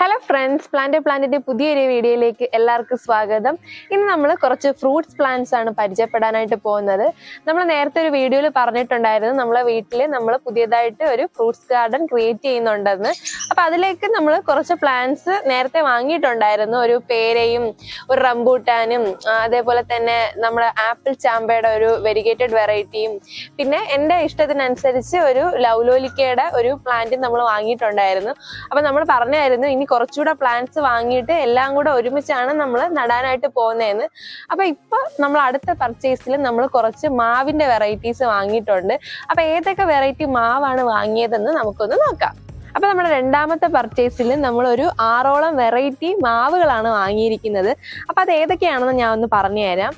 Hello friends plant പ്ലാന്റിന്റെ പുതിയൊരു വീഡിയോയിലേക്ക് എല്ലാവർക്കും സ്വാഗതം. ഇന്ന് നമ്മൾ കുറച്ച് ഫ്രൂട്ട്സ് പ്ലാന്റ്സ് ആണ് പരിചയപ്പെടാനായിട്ട് പോകുന്നത്. നമ്മൾ നേരത്തെ ഒരു വീഡിയോയിൽ പറഞ്ഞിട്ടുണ്ടായിരുന്നു നമ്മളെ വീട്ടിൽ നമ്മൾ പുതിയതായിട്ട് ഒരു ഫ്രൂട്ട്സ് ഗാർഡൻ ക്രിയേറ്റ് ചെയ്യുന്നുണ്ടെന്ന്. അപ്പൊ അതിലേക്ക് നമ്മൾ കുറച്ച് പ്ലാന്റ്സ് നേരത്തെ വാങ്ങിയിട്ടുണ്ടായിരുന്നു. ഒരു പേരയും ഒരു റംബൂട്ടാനും അതേപോലെ തന്നെ നമ്മുടെ ആപ്പിൾ ചാമ്പയുടെ ഒരു വെരിഗേറ്റഡ് വെറൈറ്റിയും പിന്നെ എന്റെ ഇഷ്ടത്തിനനുസരിച്ച് ഒരു ലൗലോലിക്കയുടെ ഒരു പ്ലാന്റ് നമ്മൾ വാങ്ങിയിട്ടുണ്ടായിരുന്നു. അപ്പൊ നമ്മൾ പറഞ്ഞായിരുന്നു കുറച്ചുകൂടെ പ്ലാന്റ്സ് വാങ്ങിയിട്ട് എല്ലാം കൂടെ ഒരുമിച്ചാണ് നമ്മൾ നടാനായിട്ട് പോകുന്നതെന്ന്. അപ്പൊ ഇപ്പൊ നമ്മൾ അടുത്ത പർച്ചേസിൽ നമ്മൾ കുറച്ച് മാവിന്റെ വെറൈറ്റീസ് വാങ്ങിയിട്ടുണ്ട്. അപ്പൊ ഏതൊക്കെ വെറൈറ്റി മാവാണ് വാങ്ങിയതെന്ന് നമുക്കൊന്ന് നോക്കാം. അപ്പൊ നമ്മുടെ രണ്ടാമത്തെ പർച്ചേസിൽ നമ്മൾ ഒരു ആറോളം വെറൈറ്റി മാവുകളാണ് വാങ്ങിയിരിക്കുന്നത്. അപ്പൊ അത് ഏതൊക്കെയാണെന്ന് ഞാൻ ഒന്ന് പറഞ്ഞു തരാം.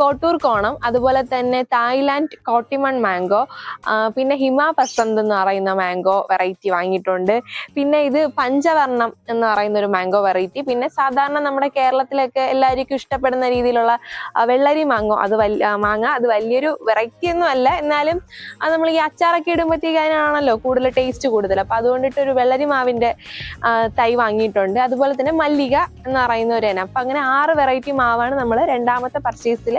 കോട്ടൂർ കോണം അതുപോലെ തന്നെ തായ്ലാൻഡ് കോട്ടിമൺ മാംഗോ പിന്നെ ഹിമ പസന്ത് എന്ന് പറയുന്ന മാംഗോ വെറൈറ്റി വാങ്ങിയിട്ടുണ്ട്. പിന്നെ ഇത് പഞ്ചവർണം എന്ന് പറയുന്ന ഒരു മാംഗോ വെറൈറ്റി പിന്നെ സാധാരണ നമ്മുടെ കേരളത്തിലൊക്കെ എല്ലാവർക്കും ഇഷ്ടപ്പെടുന്ന രീതിയിലുള്ള വെള്ളരി മാങ്ങോ അത് വലിയ മാങ്ങ അത് വലിയൊരു വെറൈറ്റി ഒന്നും അല്ല. എന്നാലും നമ്മൾ ഈ അച്ചാറൊക്കെ ഇടുമ്പോഴത്തേക്ക് അതിനാണല്ലോ കൂടുതൽ ടേസ്റ്റ് കൂടുതൽ. അപ്പൊ അതുകൊണ്ടിട്ട് ഒരു വെള്ളരി മാവിന്റെ തൈ വാങ്ങിയിട്ടുണ്ട്. അതുപോലെ തന്നെ മല്ലിക എന്ന് പറയുന്ന ഒരു ഇനം. അപ്പം അങ്ങനെ ആറ് വെറൈറ്റി മാവാണ് നമ്മൾ രണ്ടാമത്തെ പർച്ചേസിൽ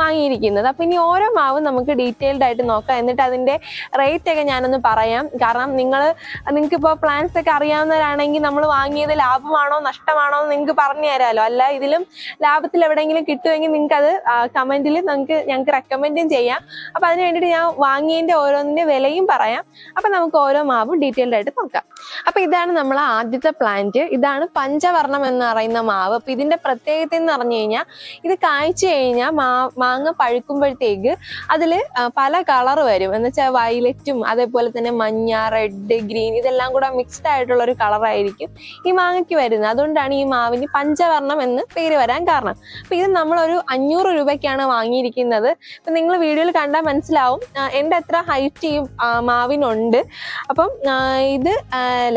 വാങ്ങിയിരിക്കുന്നത്. അപ്പം ഇനി ഓരോ മാവും നമുക്ക് ഡീറ്റെയിൽഡ് ആയിട്ട് നോക്കാം. എന്നിട്ട് അതിന്റെ റേറ്റ് ഒക്കെ ഞാനൊന്ന് പറയാം. കാരണം നിങ്ങൾ നിങ്ങൾക്ക് ഇപ്പോൾ പ്ലാൻസ് ഒക്കെ അറിയാവുന്നവരാണെങ്കിൽ നമ്മൾ വാങ്ങിയത് ലാഭമാണോ നഷ്ടമാണോ എന്ന് നിങ്ങൾക്ക് പറഞ്ഞു തരാമല്ലോ അല്ല ഇതിലും ലാഭത്തിൽ എവിടെയെങ്കിലും കിട്ടുമെങ്കിൽ നിങ്ങൾക്ക് അത് കമന്റിൽ നിങ്ങൾക്ക് ഞങ്ങൾക്ക് റെക്കമെൻഡും ചെയ്യാം. അപ്പം അതിന് വേണ്ടിയിട്ട് ഞാൻ വാങ്ങിയതിന്റെ ഓരോന്നിന്റെ വിലയും പറയാം. അപ്പം നമുക്ക് ഓരോ മാവും ഡീറ്റെയിൽഡ് ആയിട്ട് നോക്കാം. അപ്പൊ ഇതാണ് നമ്മൾ ആദ്യത്തെ പ്ലാന്റ് ഇതാണ് പഞ്ചവർണം എന്ന് പറയുന്ന മാവ്. അപ്പൊ ഇതിന്റെ പ്രത്യേകത എന്ന് പറഞ്ഞു കഴിഞ്ഞാൽ ഇത് കായ്ച്ചു കഴിഞ്ഞാൽ മാ മാങ്ങ പഴുക്കുമ്പോഴത്തേക്ക് അതിൽ പല കളർ വരും. എന്ന് വെച്ചാൽ വയലറ്റും അതേപോലെ തന്നെ മഞ്ഞ റെഡ് ഗ്രീൻ ഇതെല്ലാം കൂടെ മിക്സ്ഡ് ആയിട്ടുള്ള ഒരു കളറായിരിക്കും ഈ മാങ്ങയ്ക്ക് വരുന്നത്. അതുകൊണ്ടാണ് ഈ മാവിന് പഞ്ചവർണം എന്ന് പേര് വരാൻ കാരണം. അപ്പൊ ഇത് നമ്മളൊരു അഞ്ഞൂറ് രൂപയ്ക്കാണ് വാങ്ങിയിരിക്കുന്നത്. അപ്പൊ നിങ്ങൾ വീഡിയോയിൽ കണ്ടാൽ മനസ്സിലാവും എന്റെ എത്ര ഹൈറ്റ് ഈ മാവിനുണ്ട്. അപ്പം ആ, ഇത്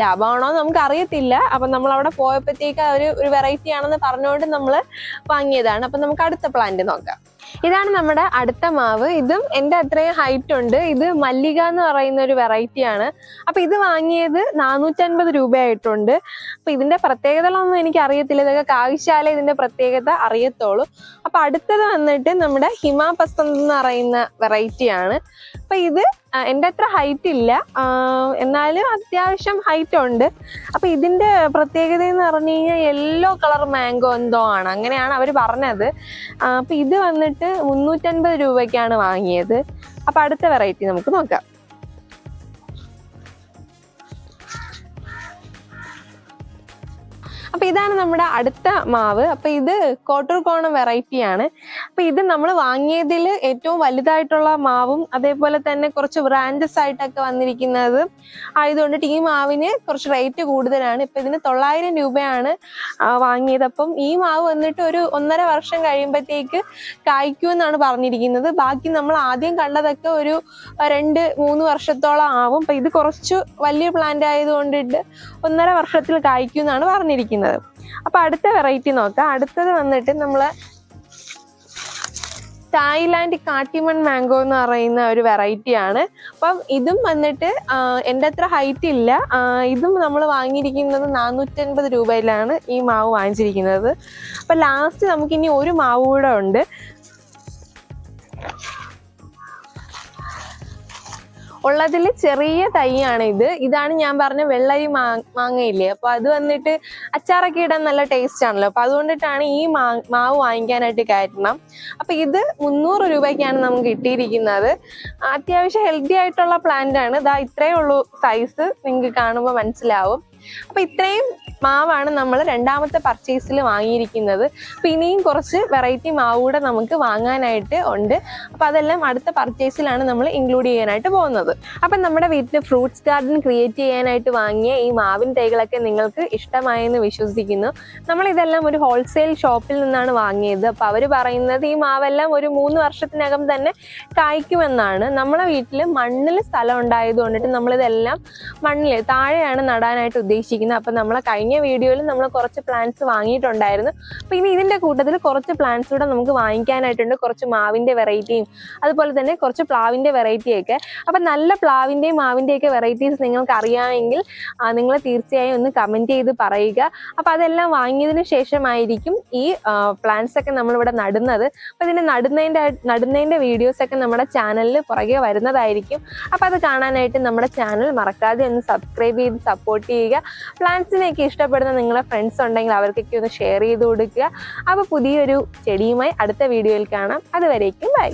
ലാഭമാണോ എന്ന് നമുക്ക് അറിയത്തില്ല. അപ്പം നമ്മൾ അവിടെ പോയപ്പോഴത്തേക്ക് ഒരു ഒരു വെറൈറ്റി ആണെന്ന് പറഞ്ഞുകൊണ്ട് നമ്മൾ വാങ്ങിയതാണ്. അപ്പം നമുക്ക് അടുത്ത പ്ലാന്റ് നോക്കാം. ഇതാണ് നമ്മുടെ അടുത്ത മാവ്. ഇതും എന്റെ അത്രയും ഹൈറ്റ് ഉണ്ട്. ഇത് മല്ലിക എന്ന് പറയുന്ന ഒരു വെറൈറ്റി ആണ്. അപ്പൊ ഇത് വാങ്ങിയത് നാനൂറ്റൻപത് രൂപയായിട്ടുണ്ട്. അപ്പൊ ഇതിന്റെ പ്രത്യേകതകളൊന്നും എനിക്ക് അറിയത്തില്ല ഇതൊക്കെ കാവശ്യാലേ ഇതിന്റെ പ്രത്യേകത അറിയത്തുള്ളൂ. അപ്പൊ അടുത്തത് വന്നിട്ട് നമ്മുടെ ഹിമ എന്ന് പറയുന്ന വെറൈറ്റി ആണ്. അപ്പൊ ഇത് എന്റെ അത്ര ഹൈറ്റ് ഇല്ല. എന്നാലും അത്യാവശ്യം ഹൈറ്റ് ഉണ്ട്. അപ്പൊ ഇതിന്റെ പ്രത്യേകത എന്ന് പറഞ്ഞു കഴിഞ്ഞാൽ യെല്ലോ കളർ മാംഗോ എന്തോ ആണ്. അങ്ങനെയാണ് അവർ പറഞ്ഞത്. അപ്പൊ ഇത് വന്നിട്ട് മുന്നൂറ്റൻപത് രൂപയ്ക്കാണ് വാങ്ങിയത്. അപ്പൊ അടുത്ത വെറൈറ്റി നമുക്ക് നോക്കാം. അപ്പൊ ഇതാണ് നമ്മുടെ അടുത്ത മാവ്. അപ്പൊ ഇത് കോട്ടൂർ കോണം വെറൈറ്റി ആണ്. അപ്പൊ ഇത് നമ്മൾ വാങ്ങിയതിൽ ഏറ്റവും വലുതായിട്ടുള്ള മാവും അതേപോലെ തന്നെ കുറച്ച് ബ്രാഞ്ചസ് ആയിട്ടൊക്കെ വന്നിരിക്കുന്നത് ആയതുകൊണ്ട് ടീ മാവിന് കുറച്ച് റേറ്റ് കൂടുതലാണ്. ഇപ്പൊ ഇതിന് തൊള്ളായിരം രൂപയാണ് വാങ്ങിയത്. അപ്പം ഈ മാവ് വന്നിട്ട് ഒരു ഒന്നര വർഷം കഴിയുമ്പോഴത്തേക്ക് കായ്ക്കൂ എന്നാണ് പറഞ്ഞിരിക്കുന്നത്. ബാക്കി നമ്മൾ ആദ്യം കണ്ടതൊക്കെ ഒരു രണ്ട് മൂന്ന് വർഷത്തോളം ആവും. അപ്പൊ ഇത് കുറച്ച് വലിയ പ്ലാന്റ് ആയതുകൊണ്ടിട്ട് ഒന്നര വർഷത്തിൽ കായ്ക്കും എന്നാണ് പറഞ്ഞിരിക്കുന്നത്. അപ്പൊ അടുത്ത വെറൈറ്റി നോക്കാം. അടുത്തത് വന്നിട്ട് നമ്മൾ തായ്ലാൻഡ് കാട്ടിമൺ മാംഗോ എന്ന് പറയുന്ന ഒരു വെറൈറ്റി ആണ്. അപ്പം ഇതും വന്നിട്ട് എന്റെ അത്ര ഹൈറ്റ് ഇല്ല. ഇതും നമ്മൾ വാങ്ങിയിരിക്കുന്നത് നാനൂറ്റൻപത് രൂപയിലാണ് ഈ മാവ് വാങ്ങിച്ചിരിക്കുന്നത്. അപ്പൊ ലാസ്റ്റ് നമുക്കിനി ഒരു മാവ് കൂടെ ഉണ്ട്. ഉള്ളതിൽ ചെറിയ തൈയാണ് ഇത്. ഇതാണ് ഞാൻ പറഞ്ഞ വെള്ളരി മാങ്ങയില്ലേ? അപ്പൊ അത് വന്നിട്ട് അച്ചാറൊക്കെ ഇടാൻ നല്ല ടേസ്റ്റ് ആണല്ലോ. അപ്പൊ അതുകൊണ്ടിട്ടാണ് ഈ മാവ് വാങ്ങിക്കാനായിട്ട് കയറ്റണം അപ്പൊ ഇത് മുന്നൂറ് രൂപയ്ക്കാണ് നമുക്ക് കിട്ടിയിരിക്കുന്നത്. അത്യാവശ്യം ഹെൽത്തി ആയിട്ടുള്ള പ്ലാന്റ് ആണ്. ഇതാ ഇത്രയേ ഉള്ളൂ സൈസ് നിങ്ങൾക്ക് കാണുമ്പോൾ മനസ്സിലാവും. അപ്പൊ ഇത്രയും മാവാണ് നമ്മൾ രണ്ടാമത്തെ പർച്ചേസിൽ വാങ്ങിയിരിക്കുന്നത്. അപ്പൊ ഇനിയും കുറച്ച് വെറൈറ്റി മാവ് കൂടെ നമുക്ക് വാങ്ങാനായിട്ട് ഉണ്ട്. അപ്പൊ അതെല്ലാം അടുത്ത പർച്ചേസിലാണ് നമ്മൾ ഇൻക്ലൂഡ് ചെയ്യാനായിട്ട് പോകുന്നത്. അപ്പൊ നമ്മുടെ വീട്ടിൽ ഫ്രൂട്ട്സ് ഗാർഡൻ ക്രിയേറ്റ് ചെയ്യാനായിട്ട് വാങ്ങിയ ഈ മാവിൻ തൈകളൊക്കെ നിങ്ങൾക്ക് ഇഷ്ടമായെന്ന് വിശ്വസിക്കുന്നു. നമ്മൾ ഇതെല്ലാം ഒരു ഹോൾസെയിൽ ഷോപ്പിൽ നിന്നാണ് വാങ്ങിയത്. അപ്പൊ അവർ പറയുന്നത് ഈ മാവെല്ലാം ഒരു മൂന്ന് വർഷത്തിനകം തന്നെ കായ്ക്കുമെന്നാണ്. നമ്മളെ വീട്ടിൽ മണ്ണിൽ സ്ഥലം ഉണ്ടായത് കൊണ്ടിട്ട് നമ്മളിതെല്ലാം മണ്ണിൽ താഴെയാണ് നടാനായിട്ട് ഉദ്ദേശിക്കുന്നത്. ഉദ്ദേശിക്കുന്നത് അപ്പം നമ്മളെ കഴിഞ്ഞ വീഡിയോയിൽ നമ്മൾ കുറച്ച് പ്ലാന്റ്സ് വാങ്ങിയിട്ടുണ്ടായിരുന്നു. അപ്പം ഇനി ഇതിന്റെ കൂട്ടത്തിൽ കുറച്ച് പ്ലാന്റ്സ് കൂടെ നമുക്ക് വാങ്ങിക്കാനായിട്ടുണ്ട്. കുറച്ച് മാവിന്റെ വെറൈറ്റിയും അതുപോലെ തന്നെ കുറച്ച് പ്ലാവിന്റെ വെറൈറ്റിയൊക്കെ അപ്പം നല്ല പ്ലാവിന്റെയും മാവിന്റെയൊക്കെ വെറൈറ്റീസ് നിങ്ങൾക്ക് അറിയാമെങ്കിൽ നിങ്ങൾ തീർച്ചയായും ഒന്ന് കമന്റ് ചെയ്ത് പറയുക. അപ്പം അതെല്ലാം വാങ്ങിയതിന് ശേഷമായിരിക്കും ഈ പ്ലാന്റ്സ് ഒക്കെ നമ്മളിവിടെ നടുന്നത്. അപ്പം ഇതിന്റെ നടുന്നതിന്റെ നടുന്നതിന്റെ വീഡിയോസൊക്കെ നമ്മുടെ ചാനലിൽ പുറകെ വരുന്നതായിരിക്കും. അപ്പം അത് കാണാനായിട്ട് നമ്മുടെ ചാനൽ മറക്കാതെ ഒന്ന് സബ്സ്ക്രൈബ് ചെയ്ത് സപ്പോർട്ട് ചെയ്യുക. പ്ലാന്റ്സിനെയൊക്കെ ഇഷ്ടപ്പെടുന്ന നിങ്ങളുടെ ഫ്രണ്ട്സ് ഉണ്ടെങ്കിൽ അവർക്കൊക്കെ ഒന്ന് ഷെയർ ചെയ്ത് കൊടുക്കുക. അപ്പോൾ പുതിയൊരു ചെടിയുമായി അടുത്ത വീഡിയോയിൽ കാണാം. അതുവരേക്കും ബൈ